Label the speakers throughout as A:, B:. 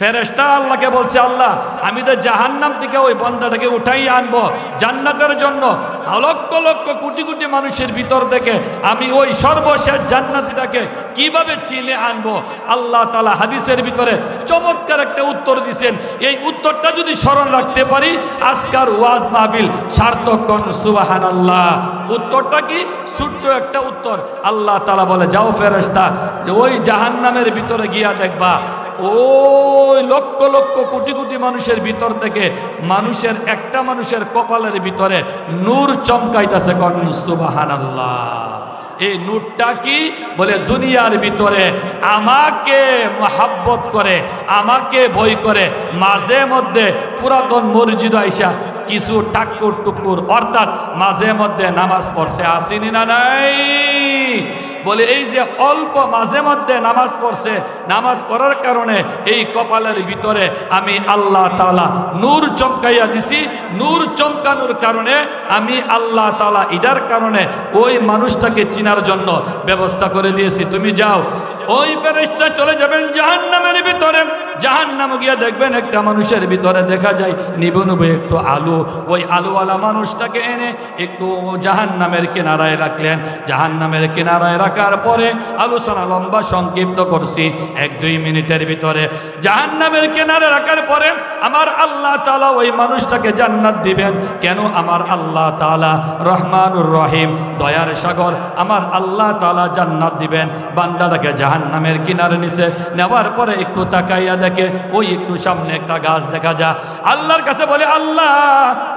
A: ফেরেস্তা আল্লাহকে বলছে, আল্লাহ, আমি তো জাহান্নাম থেকে ওই বন্দাটাকে উঠাই আনব জান্নাতের জন্য। লক্ষ লক্ষ কোটি কোটি মানুষের ভিতর থেকে আমি ওই সর্বশেষ জান্নাতিটাকে কীভাবে চিনে আনব? আল্লাহ তালা হাদিসের ভিতরে চমৎকার একটা উত্তর দিছেন। এই উত্তরটা যদি স্মরণ রাখতে পারি, আজকার ওয়াজ মাহফিল সার্থক সুবাহান আল্লাহ উত্তরটা কি? ছোট্ট একটা উত্তর। আল্লাহ তালা বলে, যাও ফেরেস্তা যে ওই জাহান্নামের ভিতরে গিয়া দেখবা ওই লক্ষ লক্ষ কোটি কোটি মানুষের ভিতর থেকে মানুষের একটা মানুষের কপালের ভিতরে নূর চমকাইতেছে সুবাহান আল্লাহ এই নূরটা কি? বলে দুনিয়ার ভিতরে আমাকে মহাব্বত করে, আমাকে ভয় করে, মাঝে মধ্যে পুরাতন মসজিদ আইসা কিছু টাক্কুর টুকুর অর্থাৎ মাঝে মধ্যে নামাজ পড়ছে, আসিনি না নাই? বলে, এই যে অল্প মাঝে মধ্যে নামাজ পড়ছে, নামাজ পড়ার কারণে এই কপালের ভিতরে আমি আল্লাহ তালা নূর চমকাইয়া দিছি। নূর চমকানোর কারণে আমি আল্লাহ তালা ইদার কারণে ওই মানুষটাকে চিনার জন্য ব্যবস্থা করে দিয়েছি। তুমি যাও। ওই ফেরেস্তা চলে যাবেন জাহান্নামের ভিতরে। জাহান্নাম গিয়া দেখবেন একটা মানুষের ভিতরে দেখা যায় নিবু নিবু একটু আলু। ওই আলুওয়ালা মানুষটাকে এনে একটু জাহান্নামের কিনারায় রাখলেন। জাহান্নামের কিনারায় রাখার পরে আলোচনা লম্বা সংক্ষিপ্ত করছি। এক, দুই মিনিটের ভিতরে। জাহান্নামের কিনারে রাখার পরে আমার আল্লাহ তালা ওই মানুষটাকে জান্নাত দিবেন। কেন? আমার আল্লাহ তালা রহমানুর রহিম। দয়ার সাগর। আমার আল্লাহ তালা জান্নাত দিবেন। বান্দাটাকে জাহান্নামের কিনারে নিচে নেওয়ার পরে একটু তাকাইয়া দেখে ওই একটু সামনে একটা গাছ দেখা যা। আল্লাহর কাছে বলে, আল্লাহ,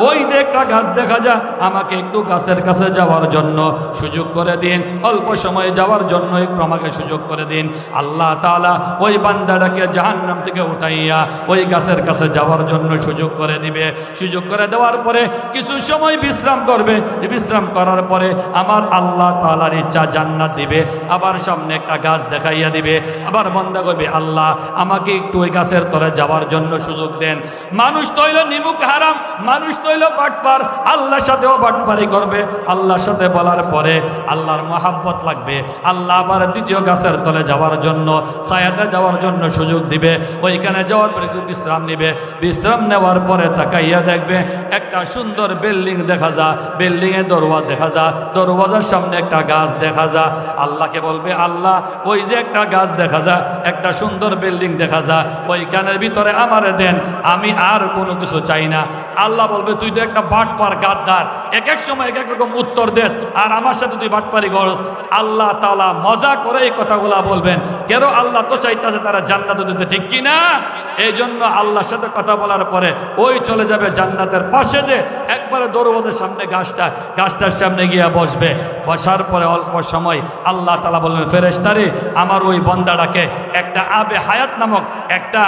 A: ওই যে একটা গাছ দেখা যা, আমাকে একটু গাছের কাছে যাওয়ার জন্য সুযোগ করে দিন। অল্প সময়ে যাওয়ার জন্য একটু আমাকে সুযোগ করে দিন। আল্লাহ তাআলা ওই বান্দাটাকে জাহান্নাম থেকে উঠাইয়া ওই গাছের কাছে যাওয়ার জন্য সুযোগ করে দিবে। সুযোগ করে দেওয়ার পরে কিছু সময় বিশ্রাম করবে। বিশ্রাম করার পরে আমার আল্লাহ তাআলার ইচ্ছা জান্নাত দিবে। আবার সামনে একটা গাছ দেখাইয়া দিবে। আবার বন্দা করবে, আল্লাহ, আমাকে একটু ওই গাছের তরে যাওয়ার জন্য সুযোগ দেন। মানুষ তৈল নিমুখ হারাম, মানুষ তৈল বাটপার। আল্লাহর সাথেও বাটপারি করবে। আল্লাহর সাথে বলার পরে আল্লাহর মহাব্বত লাগবে। আল্লাহ আবার দ্বিতীয় গাছের তলে যাওয়ার জন্য, ছায়াতে যাওয়ার জন্য সুযোগ দিবে। ওইখানে যাওয়ার পরে একটু বিশ্রাম নিবে। বিশ্রাম নেওয়ার পরে তাকাইয়া দেখবে একটা সুন্দর বিল্ডিং দেখা যা। বিল্ডিংয়ে দরওয়া দেখা যা। দরওয়াজার সামনে একটা গাছ দেখা যা। আল্লাহকে বলবে, আল্লাহ, ওই যে একটা গাছ দেখা যা, একটা সুন্দর বিল্ডিং দেখা যা। ওইখানের ভিতরে আমারে দেন, আমি আর কোনো কিছু চাই না। আল্লাহ বলবে, তুই তো একটা বাটপার গাদ্দার এক এক সময় এক এক রকম উত্তর দেস। আর আমার সাথে তুই বাটপারি করস। আল্লাহ তালা মজা করে এই কথাগুলা বলবেন। কেন আল্লাহ তো চাইতেছে তারা জান্নাত দিতে, ঠিক কি না এই জন্য আল্লাহর সাথে কথা বলার পরে ওই চলে যাবে জান্নাতের পাশে যে একবারে দৌড়বদের সামনে গাছটা, গাছটার সামনে গিয়ে বসবে। বসার পরে অল্প সময় আল্লাহ তালা বলবেন ফেরেস্তারে আমার ওই বন্দাটাকে একটা আবে হায়াত নামক একটা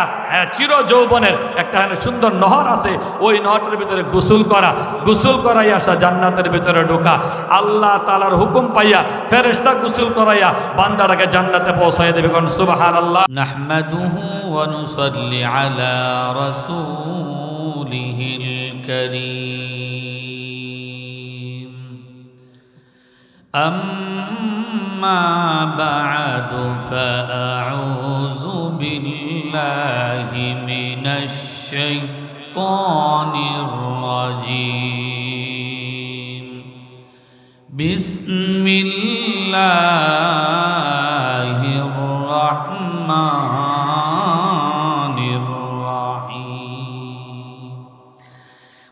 A: চির যৌবনের একটা সুন্দর নহর আছে। ওই নহরটার ভিতরে গোসল করা। গোসল করাই আসা জান্নাতের ভিতরে ঢোকা আল্লাহ তালার হুকুম পাইয়া ফেরেস্তা গোসল করাইয়া বান্দাটাকে জান্নাতে পৌঁছাই দেবে কারণ সুবাহান আল্লাহ
B: نحمده ونصلي على رسوله الكريم أما بعد فأعوذ بالله من الشيطان الرجيم بسم الله الرحمن الرحيم.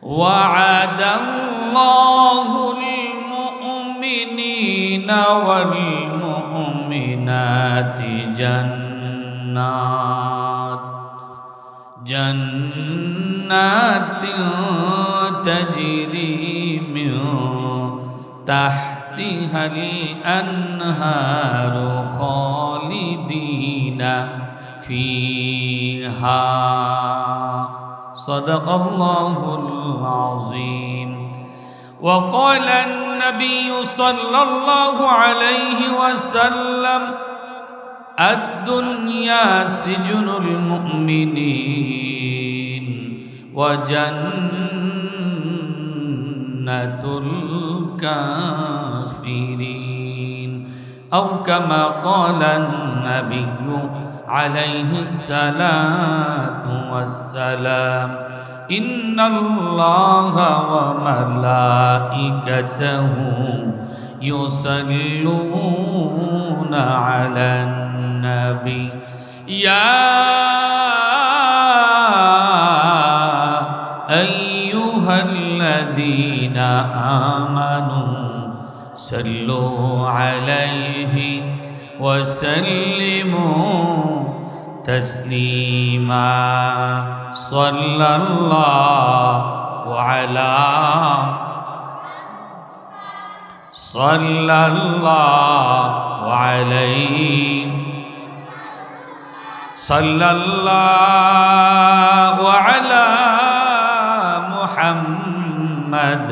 B: وعد الله المؤمنين والمؤمنات جنات. جنات تجري تحتها الأنهار خالدين فيها. صدق الله العظيم. وقال النبي صلى الله عليه وسلم الدنيا سجن المؤمنين وجنة الكافرين أو كما قال النبي عليه الصلاة والسلام إن الله وملائكته يصلون على النبي. يا أيها الذين آمنوا صلوا عليه وسلموا تسليما. صلى الله على صلى الله عليه. صلى الله على محمد.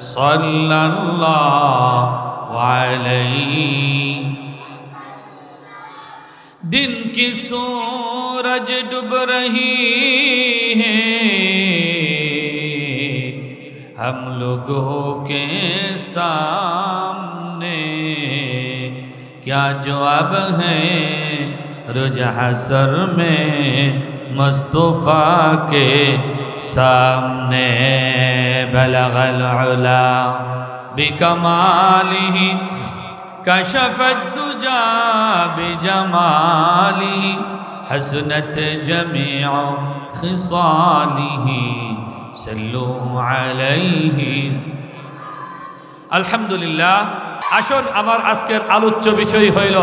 B: صلى الله عليه दिन की सूरज डूब रही है हम लोगों के सामने क्या जवाब है रोज हसर में मुस्तफ़ा के সামনে বলগল উলা বিকমালিহি কশফত দুজা বিজমালিহি حسنت جميع خصاله صلوا عليه
A: الحمد لله আসুন, আমার আজকের আলোচ্য বিষয় হইল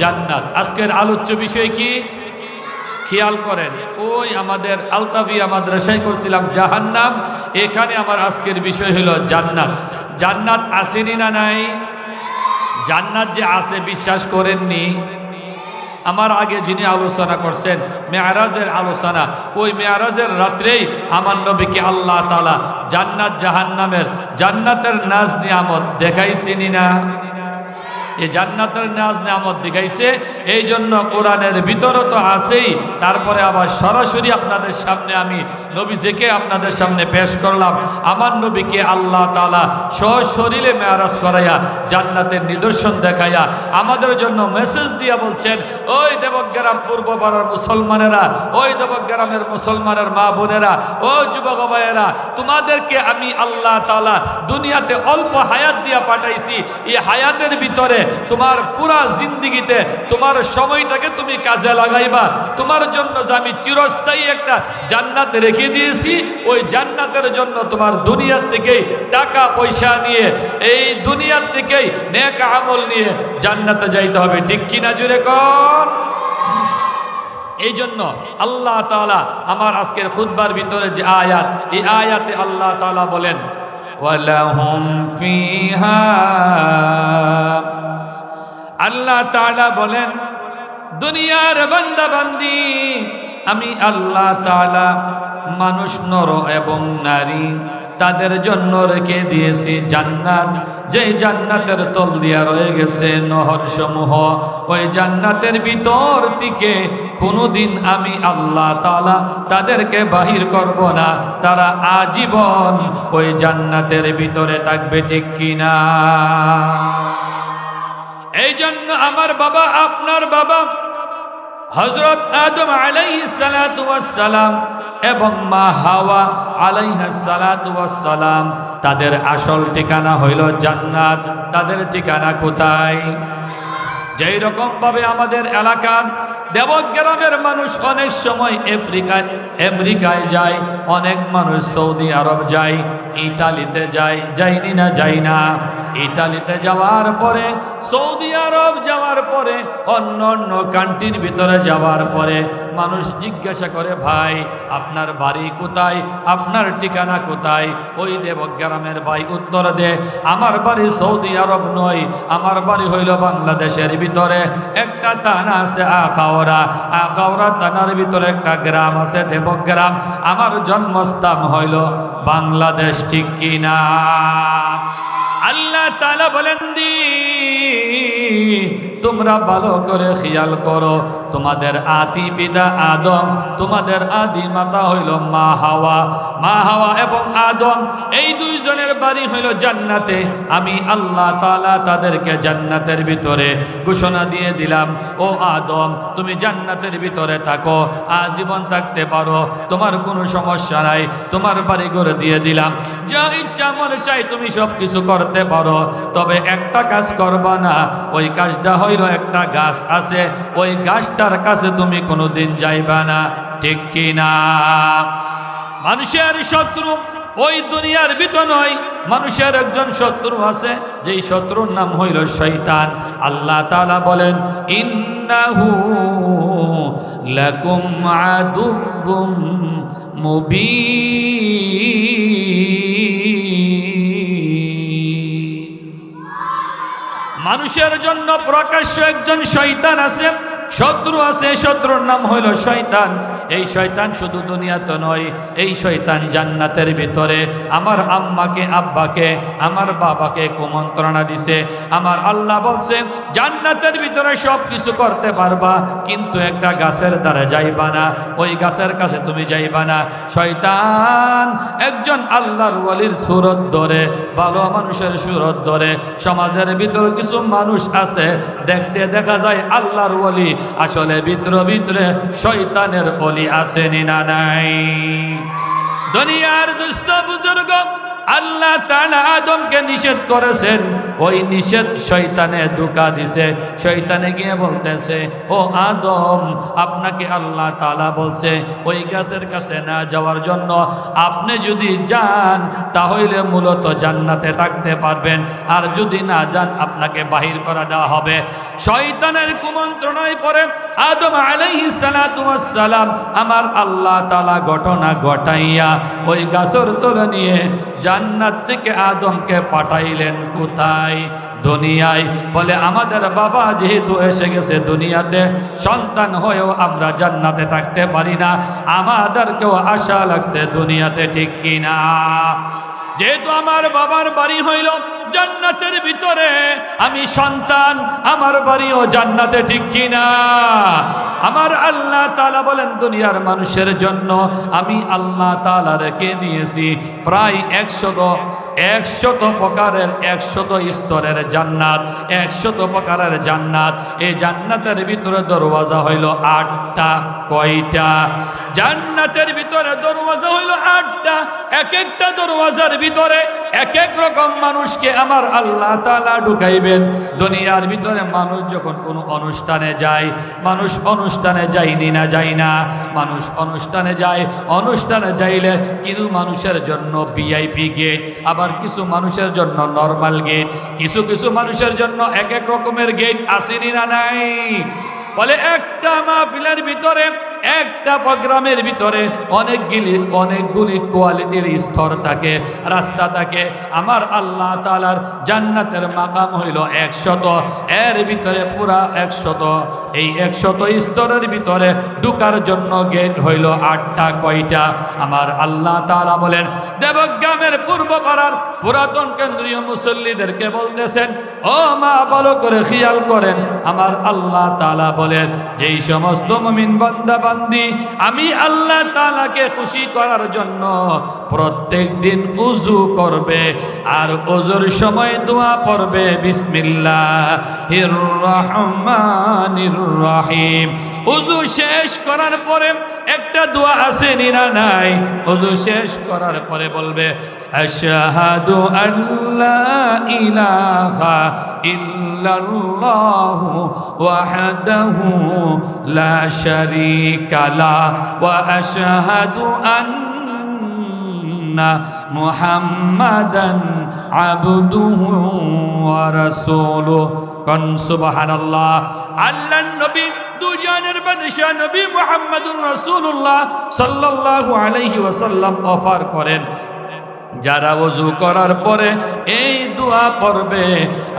A: জান্নাত। আজকের আলোচ্য বিষয় কি? খেয়াল করেন, ওই আমাদের আলতাফিয়া মাদ্রাসায় করছিলাম জাহান্নাম, এখানে আমার আজকের বিষয় হলো জান্নাত। জান্নাত আসেনি না নাই? জান্নাত যে আছে বিশ্বাস করেননি? আমার আগে যিনি আলোচনা করছেন, মেয়ারাজের আলোচনা, ওই মেয়ারাজের রাত্রেই আমার নবীকে আল্লাহ তালা জান্নাত জাহান্নামের জান্নাতের নাজ নিয়ামত দেখাইছিনি না? এই জান্নাতের নাজ নামত দেখাইছে। এই জন্য কোরআনের ভিতরও তো আছেই। তারপরে আবার সরাসরি আপনাদের সামনে আমি নবীজিকে আপনাদের সামনে পেশ করলাম। আমার নবীকে আল্লাহ তালা সশরীরে মেয়ারাজ করাইয়া জান্নাতের নিদর্শন দেখাইয়া আমাদের জন্য মেসেজ দিয়া বলছেন, ওই দেবগ্রাম পূর্বপাড়ার মুসলমানেরা, ওই দেবগ্রামের মুসলমানের মা বোনেরা, ও যুবক ভাইয়েরা, তোমাদেরকে আমি আল্লাহ তালা দুনিয়াতে অল্প হায়াত দিয়া পাঠাইছি। এই হায়াতের ভিতরে তোমার পুরা জিন্দিগিতে তোমার সময়টাকে তুমি কাজে লাগাইবা। তোমার জন্য যে আমি চিরস্থায়ী একটা জান্নাত রেখে দিয়েছি, ওই জান্নাতের জন্য তোমার দুনিয়ার থেকেই টাকা, পয়সা নিয়ে, এই দুনিয়ার থেকেই নেক আমল নিয়ে জান্নাতে যাইতে হবে। ঠিক কিনা জুড়ে কর এই জন্য আল্লাহ তাআলা আমার আজকের খুতবার ভিতরে যে আয়াত, এই আয়াতে আল্লাহ তাআলা বলেন, ওয়ালাহুম আল্লাহ তালা বলেন, দুনিয়ার বান্দা বান্দি আমি আল্লাহ তালা মানুষ, নর এবং নারী, তাদের জন্য রেখে দিয়েছি জান্নাত। যে জান্নাতের তল দিয়া রয়ে গেছে নহর সমূহ ওই জান্নাতের ভিতর থেকে কোনোদিন আমি আল্লাহ তালা তাদেরকে বাহির করব না। তারা আজীবন ওই জান্নাতের ভিতরে থাকবে, ঠিক কিনা? এই জন্য আমার বাবা, আপনার বাবা হজরত আদম সালাম এবং মা হাওয়া সালাম, তাদের আসল ঠিকানা হইল জান্নাত। তাদের ঠিকানা কোথায়? যেই রকম ভাবে আমাদের এলাকার দেবগ্রামের মানুষ অনেক সময় আফ্রিকায়, আমেরিকায় যায়, অনেক মানুষ সৌদি আরব যায়, ইতালিতে যায় যাইনি না যাই না। ইতালিতে যাওয়ার পরে, সৌদি আরব যাওয়ার পরে, অন্য অন্য কান্ট্রির ভিতরে যাওয়ার পরে মানুষ জিজ্ঞাসা করে, ভাই, আপনার বাড়ি কোথায়? আপনার ঠিকানা কোথায়? ওই দেবগ্রামের ভাই উত্তর দে, আমার বাড়ি সৌদি আরব নয়, আমার বাড়ি হইল বাংলাদেশের ভিতরে। একটা থানা আছে আখাওড়া আখাওড়া থানার ভিতরে একটা গ্রাম আছে দেবগ্রাম। আমার জন্মস্থান হইল বাংলাদেশ, ঠিক কিনা আল্লাহ তালা বলেন, দি তোমরা ভালো করে খেয়াল করো। তোমাদের আদি পিতা আদম, তোমাদের আদি মাতা হইল মা হাওয়া। মা হাওয়া এবং আদম, এই দুইজনের বাড়ি হইল জান্নাতে। আমি আল্লাহ তালা তাদেরকে জান্নাতের ভিতরে ঘোষণা দিয়ে দিলাম, ও আদম, তুমি জান্নাতের ভিতরে থাকো, আজীবন থাকতে পারো। তোমার কোনো সমস্যা নাই, তোমার বাড়ি করে দিয়ে দিলাম। যা ইচ্ছা মনে চাই তুমি সব কিছু করতে পারো। তবে একটা কাজ করবা না, ওই কাজটা হইল একটা গাছ আছে, ওই গাছটার কাছে তুমি কোনোদিন যাইবা না, ঠিক কি না মানুষের শত্রু ওই দুনিয়ার ভিতর নয়, মানুষের একজন শত্রু আছে, যেই শত্রুর নাম হইল শৈতান আল্লাহ তাআলা বলেন, ইন্নাহু লাকুম আদুউম মুবিন। মানুষের জন্য প্রকাশ্য একজন শয়তান আছে শত্রু আছে শত্রুর নাম হইল শয়তান। এই শয়তান শুধু দুনিয়াতে নয়, এই শয়তান জান্নাতের ভিতরে। আমার আম্মাকে, আব্বাকে, আমার বাবাকে কুমন্ত্রণা দিছে। আমার আল্লাহ বলছে, জান্নাতের ভিতরে সব কিছু করতে পারবা, কিন্তু একটা গাছের দ্বারা যাইবা না। ওই গাছের কাছে তুমি যাইবা না। শয়তান একজন আল্লাহর ওয়ালির সুরত ধরে, ভালো মানুষের সুরত ধরে। সমাজের ভিতরে কিছু মানুষ আছে, দেখতে দেখা যায় আল্লাহর ওলি আসলে ভিতর ভিতরে শয়তানের অলি আসেনি না নাই। দুনিয়ার দুস্থ বুজুর্গ আল্লাহ তাআলা আদমকে নিষেধ করেছেন। ওই নিষেধ শয়তানে দুকা দিছে। শয়তানে গিয়ে বলতেছে, ও আদম, আপনাকে আল্লাহ তাআলা বলছে, ওই গাছের কাছে না যাওয়ার জন্য আপনি যদি যান, তাহলে মূলত জান্নাতে থাকতে পারবেন। আর যদি না যান, আপনাকে বাহির করা দেওয়া হবে। শয়তানের কুমন্ত্রণায় পরে আদম আলাইহিস সালাতু সালাম আমার আল্লাহ তালা ঘটনা ঘটাইয়া ওই গাছের তলে নিয়ে জান্নাত থেকে আদমকে পাঠাইলেন কোথায়? দুনিয়ায়। বলে, আমাদের বাবা যেহেতু এসে গেছে দুনিয়াতে, সন্তান হয়েও আমরা জান্নাতে থাকতে পারি না। আমাদেরকেও আশা লাগছে দুনিয়াতে ঠিক কিনা? যেহেতু আমার বাবার বাড়ি হইল জান্নাতের ভিতরে আমি সন্তান, আমার বাড়িও জান্নাতে ঠিক কিনা? আমার আল্লাহ তালা বলেন, দুনিয়ার মানুষের জন্য আমি আল্লাহ তালা রেখে দিয়েছি? প্রায় একশত একশত প্রকারের একশত স্তরের জান্নাত, একশত প্রকারের জান্নাত। এই জান্নাতের ভিতরে দরওয়াজা হইল আটটা, কয়টা? জান্নাতের ভিতরে দরওয়াজা হইল আটটা এক একটা দরওয়াজার ভিতরে এক এক রকম মানুষকে আমার আল্লাহ তালা ঢুকাইবেন। দুনিয়ার ভিতরে মানুষ যখন কোনো অনুষ্ঠানে যায়, মানুষ অনুষ্ঠানে যায়নি না, যায় না। মানুষ অনুষ্ঠানে যায়, অনুষ্ঠানে যাইলে কিছু মানুষের জন্য ভিআইপি গেট আবার কিছু মানুষের জন্য নর্মাল গেট কিছু কিছু মানুষের জন্য এক এক রকমের গেট আসেনি না, নাই। বলে একটা মাহফিলের ভিতরে একটা প্রোগ্রামের ভিতরে অনেকগুলি অনেকগুলি কোয়ালিটির স্তর থাকে, রাস্তা থাকে। আমার আল্লাহ তালার জান্নাতের মাকাম হইল একশত। এর ভিতরে পুরা একশত। এই একশত স্তরের ভিতরে ঢুকার জন্য গেট হইল আটটা, কয়টা? আমার আল্লাহ তালা বলেন, দেবগ্রামের পূর্ব পাড়ার পুরাতন কেন্দ্রীয় মুসল্লিদেরকে বলতেছেন, ও মা, ভালো করে খেয়াল করেন। আমার আল্লাহ তালা বলেন, যেই সমস্ত মমিন বান্দা বান্দি। আমি আল্লাহ তালাকে খুশি করার জন্য প্রত্যেক দিন উজু করবে আর ওজুর সময় দোয়া পড়বে বিসমিল্লাহ রহিম। উজু শেষ করার পরে একটা দোয়া আছে নিরা নাই? উজু শেষ করার পরে বলবে আশহাদু আল্লা ইলাহা ইল্লাল্লাহু ওয়াহদাহু লা শারীকা লা ওয়া আশহাদু আন্না মুহাম্মাদান আবদুহু ওয়া রাসূলুহু। কন সুবহানাল্লাহ। আল্লাহর নবী দুজনের বাদশাহ নবী মুহাম্মদুর রাসূলুল্লাহ সাল্লাল্লাহু আলাইহি ওয়াসাল্লাম অফার করেন। যারা অজু করার পরে এই দোয়া পড়বে,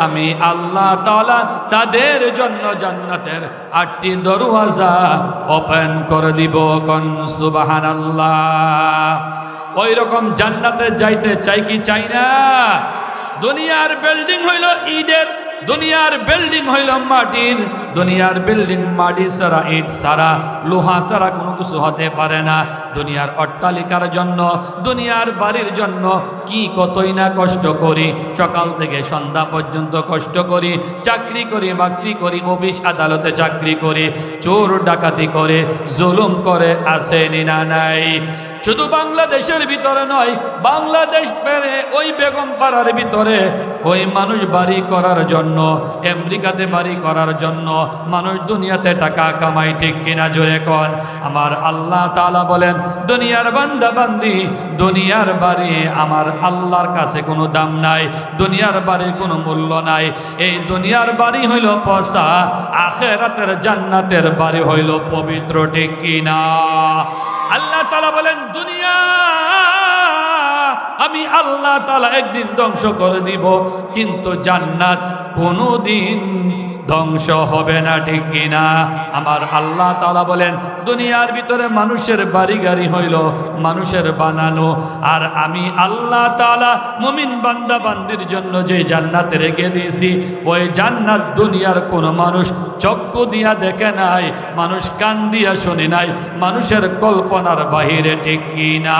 A: আমি আল্লাহ তালা তাদের জন্য জান্নাতের আটটি দরওয়াজা ওপেন করে দিব কন সুবাহান ওই রকম জান্নাতে যাইতে চাই কি চাই না? দুনিয়ার বিল্ডিং হইল ইটের দুনিয়ার বিল্ডিং হইল মাটির, দুনিয়ার বিল্ডিং মাটি ছাড়া ইট ছাড়া, লোহা ছাড়া কোনো কিছু হতে পারে না। দুনিয়ার অট্টালিকার জন্য, দুনিয়ার বাড়ির জন্য কি কতই না কষ্ট করি। সকাল থেকে সন্ধ্যা পর্যন্ত কষ্ট করি, চাকরি করি, বাকরি করি, অফিস, আদালতে চাকরি করি, চোর ডাকাতি করে, জুলুম করে আসেনি না নাই। শুধু বাংলাদেশের ভিতরে নয়, বাংলাদেশ পেরে ওই বেগম পাড়ার ভিতরে ওই মানুষ বাড়ি করার জন্য আমেরিকাতে বাড়ি করার জন্য মানুষ দুনিয়াতে টাকা কামাই ঠিক কিনা জোরে কন? আমার আল্লাহ তালা বলেন, দুনিয়ার বান্দা বান্দি, দুনিয়ার বাড়ি আমার আল্লাহর কাছে কোনো দাম নাই, দুনিয়ার বাড়ির কোনো মূল্য নাই। এই দুনিয়ার বাড়ি হইল পয়সা আখেরাতের জান্নাতের বাড়ি হইল পবিত্র, ঠিক কিনা? আল্লাহ তালা বলেন, দুনিয়া আমি আল্লাহ তালা একদিন ধ্বংস করে দিব, কিন্তু জান্নাত কোনো দিন ধ্বংস হবে না, ঠিক কিনা আমার আল্লাহ তালা বলেন, দুনিয়ার ভিতরে মানুষের বাড়ি গাড়ি হইল, মানুষের বানানো, আর আমি আল্লাহ তালা মুমিন বান্দা বান্দির জন্য যে জান্নাত রেখে দিয়েছি, ওই জান্নাত দুনিয়ার কোনো মানুষ চক্ষু দিয়া দেখে নাই, মানুষ কান দিয়া শুনে নাই, মানুষের কল্পনার বাহিরে, ঠিক কিনা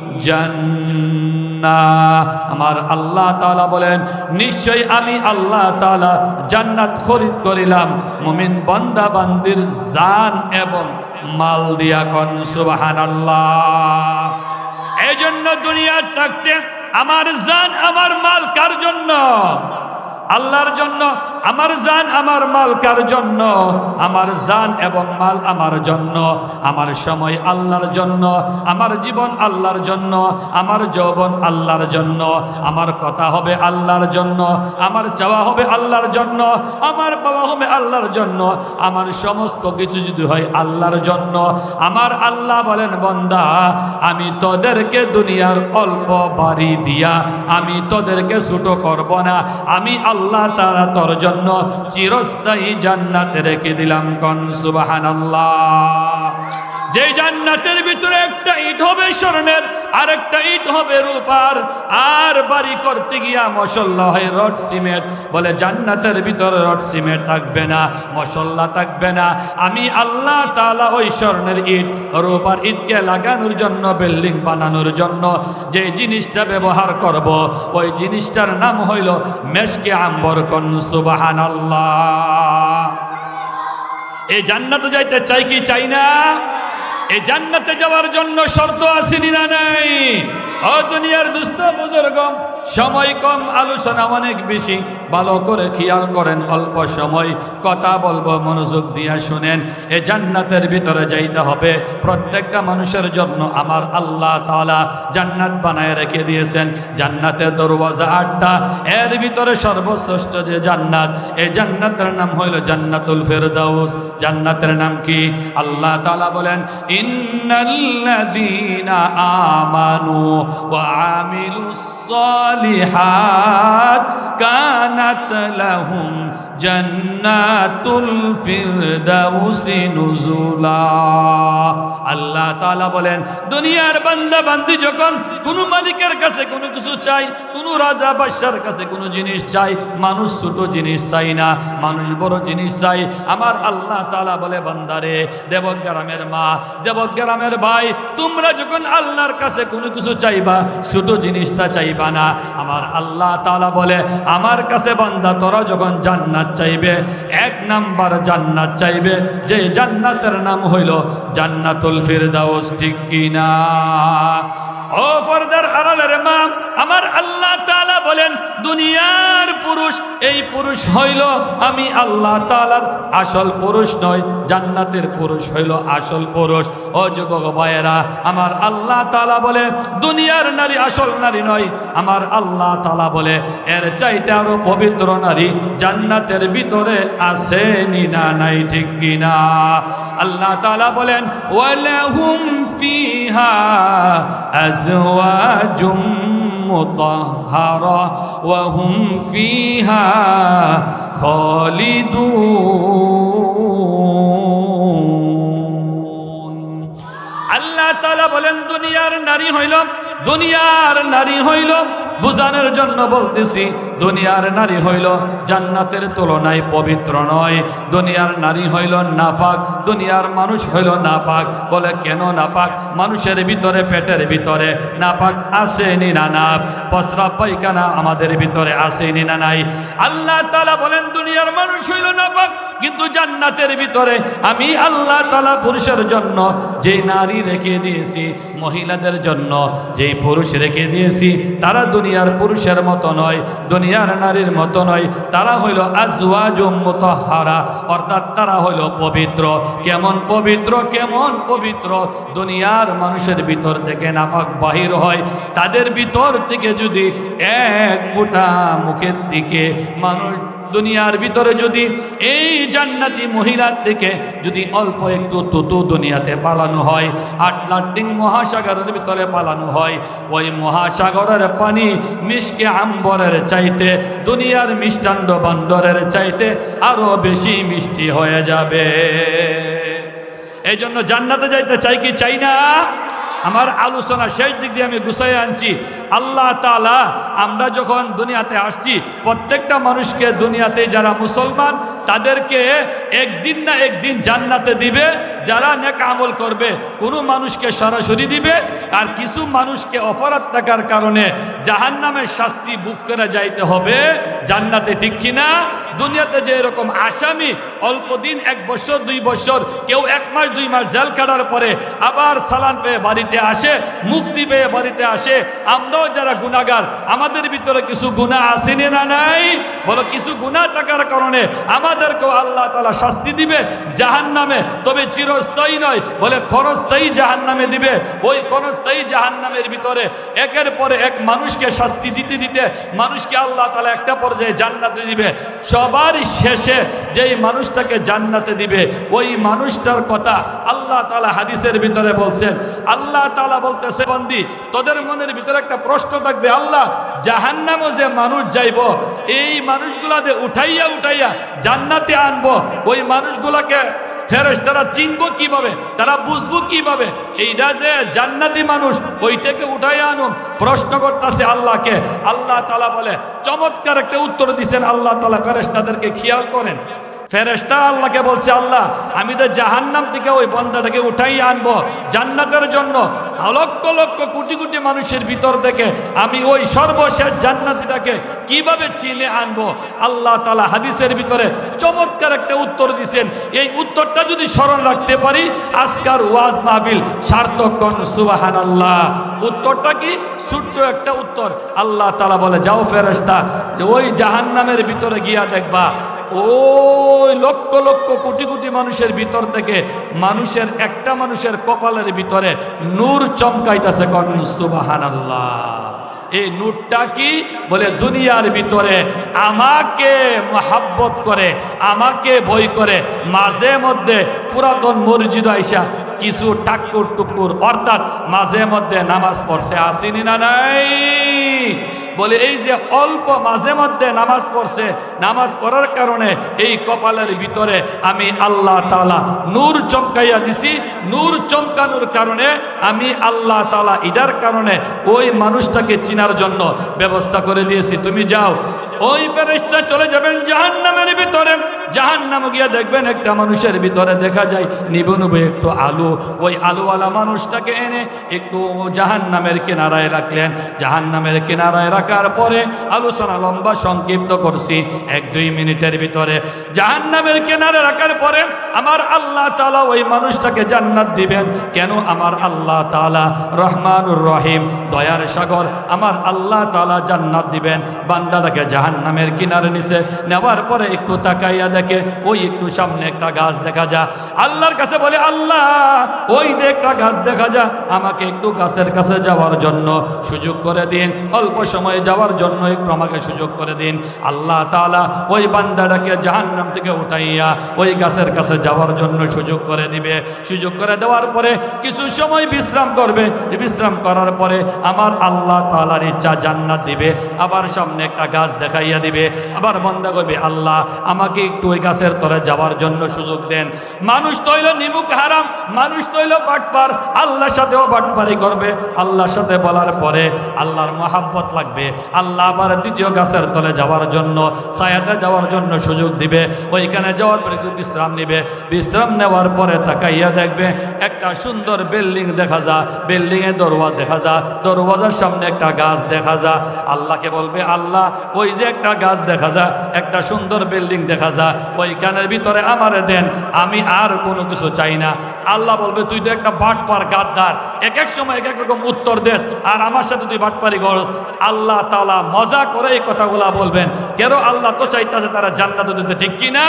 A: জান্নাহ। আমার আল্লাহ তালা বলেন নিশ্চয় আমি আল্লাহ তালা জান্নাত খরিদ করিলাম। মুমিন বান্দা বান্দির জান এবং মাল দিয়া কন, সুবহানাল্লাহ। এই জন্য দুনিয়ার থাকতে আমার জান, আমার মাল কার জন্য? আল্লাহর জন্য, আমার জান আমার মাল কার জন্য? আমার জান এবং মাল আমার জন্য, আমার সময় আল্লাহর জন্য, আমার জীবন আল্লাহর জন্য, আমার যৌবন আল্লাহর জন্য, আমার কথা হবে আল্লাহর জন্য, আমার চাওয়া হবে আল্লাহর জন্য, আমার পাওয়া হবে আল্লাহর জন্য, আমার সমস্ত কিছু যদি হয় আল্লাহর জন্য। আমার আল্লাহ বলেন, বন্দা, আমি তোদেরকে দুনিয়ার অল্প বাড়ি দিয়া, আমি তোদেরকে ছোট করব না। আমি আল্লাহ তারা তোর জন্য চিরস্থায়ী জান্নাত রেখে দিলাম কন সুবহানাল্লাহ। যে জান্নাতের ভিতরে একটা ইট হবে স্বর্ণের আর একটা ইট হবে রূপার। আর বাড়ি করতে গিয়া মশল্লা হয় রড সিমেন্ট, বলে জান্নাতের ভিতরে রড সিমেন্ট থাকবে না, মশল্লা থাকবে না। আমি আল্লাহ তালা ওই স্বর্ণের ইট, রূপার ইটকে লাগানোর জন্য, বিল্ডিং বানানোর জন্য যে জিনিসটা ব্যবহার করব, ওই জিনিসটার নাম হইল মেশকে আম্বর কন, সুবহানাল্লাহ। এই জান্নাতে যাইতে চাই কি চাই না? এই জান্নাতে যাওয়ার জন্য শর্ত আসেনি না নাই? ও দুনিয়ার দুস্থ বুজুর্গ সময় কম, আলোচনা অনেক বেশি। ভালো করে খেয়াল করেন, অল্প সময়। কথা বলব, মনোযোগ দিয়া শুনেন। এ জান্নাতের ভিতরে যাইতে হবে। প্রত্যেকটা মানুষের জন্য আমার আল্লাহ তাআলা জান্নাত বানায় রেখে দিয়েছেন। জান্নাতের দরওয়াজা আটটা। এর ভিতরে সর্বশ্রেষ্ঠ যে জান্নাত এই জান্নাতের নাম হইল জান্নাতুল ফেরদাউস। জান্নাতের নাম কি? আল্লাহ তালা বলেন, ইন্নাল্লাযীনা আমানু ওয়া আমিলুস সালিহাত কানাত লাহুম জান্নাতুল ফিরদাউসি নুজুলা। আল্লাহ তাআলা বলেন, দুনিয়ার বান্দা বান্দি যখন কোনো মালিকের কাছে কোনো কিছু চাই কোনো রাজা বাদশার কাছে কোনো জিনিস চাই মানুষ ছোট জিনিস চাই না, মানুষ বড় জিনিস চাই আমার আল্লাহ তাআলা বলে, বান্দারে, দেবগ্রামের মা, দেবগ্রামের ভাই, তোমরা যখন আল্লাহর কাছে কোনো কিছু চাইবা, ছোট জিনিসটা চাইবা না। আমার আল্লাহ তাআলা বলে, আমার কাছে বান্দা, তোরা যখন জান্নাত চাইবে, এক নাম্বার জান্নাত চাইবে। যে জান্নাতের নাম হইল জান্নাতুল ফিরদাউস, ঠিক কিনা? ও ফরদার আড়ালের মা আমার আল্লাহ তাআলা বলেন, দুনিয়ার পুরুষ, এই পুরুষ হইল আমি আল্লাহ তালার আসল পুরুষ নয় জান্নাতের পুরুষ হইল আসল পুরুষ। ও যুবক ভাইয়েরা, আমার আল্লাহ তালা বলে, দুনিয়ার নারী আসল নারী নয় আমার আল্লাহ তালা বলে, এর চাইতে আরও পবিত্র নারী জান্নাতের ভিতরে আছে না নাই, ঠিক কিনা আল্লাহ তালা বলেন, ওয়ালাহুম ফিহা আজওয়াজুম মুতাহহারা ওয়া হুম ফিহা খালিদুন আল্লাহ তাআলা বলেন, দুনিয়ার নারী হইল, দুনিয়ার নারী হইল, বুঝানোর জন্য বলতেছি দুনিয়ার নারী হইল জান্নাতের তুলনায় পবিত্র নয়। দুনিয়ার নারী হইল নাপাক, দুনিয়ার মানুষ হইল নাপাক। বলে, কেন নাপাক? মানুষের ভিতরে, পেটের ভিতরে। নাপাক আসেনি না নাপ। পসরা পায়খানা আমাদের ভিতরে আসেনি না নাই। আল্লাহ তালা বলেন, দুনিয়ার মানুষ হইল নাপাক, কিন্তু জান্নাতের ভিতরে আমি আল্লাহ তালা পুরুষের জন্য যে নারী রেখে দিয়েছি, মহিলাদের জন্য যেই পুরুষ রেখে দিয়েছি, তারা দুনিয়ার পুরুষের মতো নয়। দুনিয়ার নারীর মতো নয়। তারা হইল আজওয়াজুম হারা অর্থাৎ তারা হইল পবিত্র। কেমন পবিত্র? কেমন পবিত্র? দুনিয়ার মানুষের ভিতর থেকে নামক বাহির হয়। তাদের ভিতর থেকে যদি এক বুটা মুখের দিকে মানুষ দুনিয়ার ভিতরে যদি এই জান্নাতি মহিলার থেকে যদি অল্প একটু তুতু দুনিয়াতে পালানো হয়, আটলান্টিক মহাসাগরের ভিতরে পালানো হয়, ওই মহাসাগরের পানি মিশকে আম্বরের চাইতে, দুনিয়ার মিষ্টান্ন বান্দরের চাইতে আরও বেশি মিষ্টি হয়ে যাবে। এই জন্য জান্নাতে যাইতে চাই কি চাই না? আমার আলোচনা শেষ দিক দিয়ে আমি গুছাই আনছি। আল্লাহ তালা আমরা যখন দুনিয়াতে আসছি, প্রত্যেকটা মানুষকে দুনিয়াতে যারা মুসলমান, তাদেরকে একদিন না একদিন জান্নাতে দিবে, যারা নেক আমল করবে। কোনো মানুষকে সরাসরি দিবে, আর কিছু মানুষকে অপরাধ থাকার কারণে জাহান নামের শাস্তি বুক করে যাইতে হবে। জান্নাতে ঠিক কিনা? দুনিয়াতে যে এরকম আসামি, অল্প দিন, এক বছর, দুই বছর, কেউ এক মাস, দুই মাস জেল কাটার পরে আবার সালান পেয়ে বাড়িতে আসে, মুক্তি পেয়ে বাড়িতে আসে। আমরাও যারা গুণাগার আমাদের ভিতরে কিছু গুণা আসেনি না নাই? বলো, কিছু গুণা থাকার কারণে আমাদেরকেও আল্লাহ তালা শাস্তি দিবে জাহান নামে তবে চিরস্থায়ী নয়, বলে ক্ষণস্থায়ী জাহান নামে দিবে। ওই ক্ষণস্থায়ী জাহান নামের ভিতরে একের পরে এক মানুষকে শাস্তি দিতে দিতে মানুষকে আল্লাহ তালা একটা পর্যায়ে জান্নাতে দিবে। সবার শেষে যেই মানুষটাকে জান্নাতে দিবে, ওই মানুষটার কথা আল্লাহ তালা হাদিসের ভিতরে বলছেন, আল্লাহ তালা বলতেছে, বন্দি, তোদের মনের ভিতরে একটা প্রশ্ন থাকবে, আল্লাহ, জাহান্নামও যে মানুষ যাইব, এই মানুষগুলাতে উঠাইয়া উঠাইয়া জান্নাতে আনব, ওই মানুষগুলাকে ফেরেস তারা চিনবো কীভাবে? তারা বুঝব কীভাবে? এইটা যে জান্নাতি মানুষ, ওইটাকে উঠাই আনুন। প্রশ্ন করতেছে আল্লাহকে। আল্লাহ তালা বলে, চমৎকার একটা উত্তর দিচ্ছেন আল্লাহ তালা ফেরেস তাদেরকে খেয়াল করেন। ফেরেস্তা আল্লাহকে বলছে, আল্লাহ, আমি তো জাহান্নাম থেকে ওই বন্দাটাকে উঠাই আনব জান্নাতের জন্য। লক্ষ লক্ষ কোটি কোটি মানুষের ভিতর থেকে আমি ওই সর্বশেষ জান্নাতিটাকে কীভাবে চিনে আনব? আল্লাহ তালা হাদিসের ভিতরে চমৎকার একটা উত্তর দিছেন। এই উত্তরটা যদি স্মরণ রাখতে পারি, আজকার ওয়াজ মাহফিল সার্থক সুবাহান আল্লাহ উত্তরটা কি? ছোট্ট একটা উত্তর। আল্লাহ তালা বলে, যাও ফেরেস্তা যে ওই জাহান্নামের ভিতরে গিয়া দেখবা ওই লক্ষ লক্ষ কোটি কোটি মানুষের ভিতর থেকে মানুষের একটা মানুষের কপালের ভিতরে নূর চমকাইতেছে কন সুবাহান এই নূরটা কি? বলে দুনিয়ার ভিতরে আমাকে মহাব্বত করে, আমাকে ভয় করে, মাঝে মধ্যে পুরাতন মসজিদ আইসা কিছু টাক্কুর টুকুর, অর্থাৎ মাঝে মধ্যে নামাজ পড়ছে, আসিনি না নাই? বলে, এই যে অল্প মাঝে মধ্যে নামাজ পড়ছে, নামাজ পড়ার কারণে এই কপালের ভিতরে আমি আল্লাহ তালা নূর চমকাইয়া দিছি। নূর চমকানোর কারণে আমি আল্লাহ তালা ইদার কারণে ওই মানুষটাকে চিনার জন্য ব্যবস্থা করে দিয়েছি। তুমি যাও। ওই ফেরেস্তা চলে যাবেন জাহান্নামের ভিতরে। জাহান নামে গিয়া দেখবেন একটা মানুষের ভিতরে দেখা যায় নিবু নিবু একটু আলু। ওই আলুওয়ালা মানুষটাকে এনে একটু জাহান নামের কিনারায় রাখলেন। জাহান নামের কিনারায় রাখার পরে আলোচনা লম্বা সংক্ষিপ্ত করছি এক দুই মিনিটের ভিতরে। জাহান্নামের কিনারে রাখার পরে আমার আল্লাহ তালা ওই মানুষটাকে জান্নাত দিবেন। কেন আমার আল্লাহ তালা রহমানুর রহিম, দয়ার সাগর। আমার আল্লাহ তালা জান্নাত দিবেন। বান্দাটাকে জাহান্নামের কিনারে নিচে নেওয়ার পরে একটু তাকাইয়া দেখে ওই একটু সামনে একটা গাছ দেখা যা। আল্লাহর কাছে বলে, আল্লাহ, ওই যে একটা গাছ দেখা যা, আমাকে একটু গাছের কাছে যাওয়ার জন্য সুযোগ করে দিন। অল্প সময়ে যাওয়ার জন্য একটু আমাকে সুযোগ করে দিন। আল্লাহ তাআলা ওই বান্দাটাকে জাহান্নাম থেকে উঠাইয়া ওই গাছের কাছে যাওয়ার জন্য সুযোগ করে দিবে। সুযোগ করে দেওয়ার পরে কিছু সময় বিশ্রাম করবে। বিশ্রাম করার পরে আমার আল্লাহ তাআলার ইচ্ছা জান্নাত দিবে। আবার সামনে একটা গাছ দেখাইয়া দিবে। আবার বন্দা করবে, আল্লাহ, আমাকে একটু ওই গাছের তরে যাওয়ার জন্য সুযোগ দেন। মানুষ তৈল নিমুখ হারাম, মানুষ তৈল বাটপার। আল্লাহর সাথেও বাটপারি করবে, আল্লাহর সাথে বলার পরে আল্লাহর মহাব্বত লাগবে। আল্লাহ আবার দ্বিতীয় গাছের তলে যাওয়ার জন্য, ছায়াতে যাওয়ার জন্য সুযোগ দিবে। ওইখানে যাওয়ার পরে বিশ্রাম নিবে। বিশ্রাম নেওয়ার পরে তাকাইয়া দেখবে, একটা সুন্দর বিল্ডিং দেখা যা, বিল্ডিংয়ে দরওয়া দেখা যা, দরওয়াজার সামনে একটা গাছ দেখা যা। আল্লাহকে বলবে, আল্লাহ, ওই যে একটা গাছ দেখা যা, একটা সুন্দর বিল্ডিং দেখা যা। ওইখানের ভিতরে আমারে দেন, আমি আর কোনো কিছু চাই না। আল্লাহ বলবে, তুই তো একটা বাটপার গাদ্দার এক এক সময় এক এক রকম উত্তর দেশ আর আমার সাথে তুই বাটপারি করস। আল্লাহ তালা মজা করে এই কথাগুলা বলবেন। কেন আল্লাহ তো চাইতেছে তারা জান্নাত দিতে, ঠিক কি না?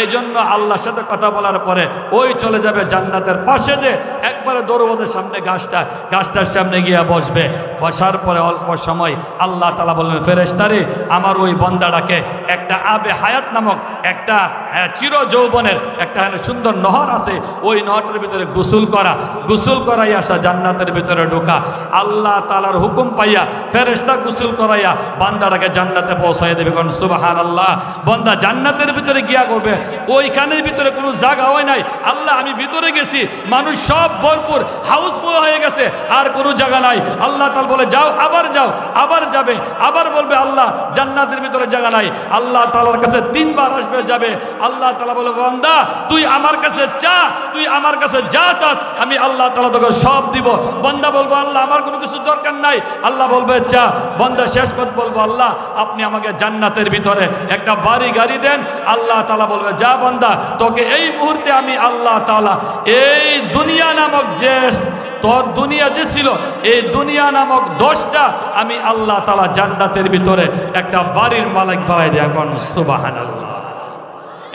A: এই জন্য আল্লাহর সাথে কথা বলার পরে ওই চলে যাবে জান্নাতের পাশে যে একবারে দৌড়বাদের সামনে গাছটা, গাছটার সামনে গিয়ে বসবে। বসার পরে অল্প সময় আল্লাহ তালা বললেন ফেরেস্তারে আমার ওই বন্দাটাকে একটা আবে হায়াত নামক একটা চির যৌবনের একটা সুন্দর নহর আছে। ওই নহরটার ভিতরে গোসল করা। গোসল করাই আসা জান্নাতের ভিতরে ঢোকা। আল্লাহ তালার হুকুম পাইয়া ফেরেস্তা গোসল করাইয়া বান্দাটাকে জান্নাতে পৌঁছাই দেবে। কারণ সুবাহান আল্লাহ বন্দা জান্নাতের ভিতরে গিয়া করবে। ওইখানের ভিতরে কোনো জায়গা হয় নাই। আল্লাহ, আমি ভিতরে গেছি, মানুষ সব ভরপুর, হাউসফুল হয়ে গেছে, আর কোনো জায়গা নাই। আল্লাহ তাল বলে, যাও, আবার যাও, আবার যাবে, আবার বলবে, আল্লাহ, জান্নাতের ভিতরে জায়গা নাই। আল্লাহ তালার কাছে তিনবার আসবে, যাবে। আল্লাহ তালা বলে, বন্দা, তুই আমার কাছে চা, তুই আমার কাছে যা চাস, আমি আল্লাহ তালা তোকে সব দিব। বন্দা বলব, আল্লাহ, আমার কোনো কিছু দরকার নাই। আল্লাহ বলবে চা বন্দা, শেষ পথ বলব, আল্লাহ, আপনি আমাকে জান্নাতের ভিতরে একটা বাড়ি, গাড়ি দেন। আল্লাহ তালা বলবে, যা, বন্দা, তোকে এই মুহূর্তে আমি আল্লাহ তালা এই দুনিয়া নামক যে, তোর দুনিয়া যে ছিল, এই দুনিয়া নামক দশটা আমি আল্লাহ তালা জান্নাতের ভিতরে একটা বাড়ির মালিক বাড়াই দেয় এখন সুবাহান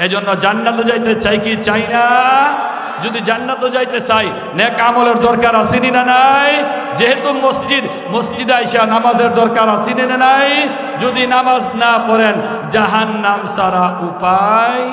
A: এই জন্য জান্নাতে যাইতে চাই কি চাই না? যদি জান্নাতও যাইতে চাই, নেক আমলের দরকার আসেনি না নাই? যেহেতু মসজিদ মসজিদ আইসা নামাজের দরকার আসেনি না নাই? যদি নামাজ না পড়েন জাহান নাম সারা উপায়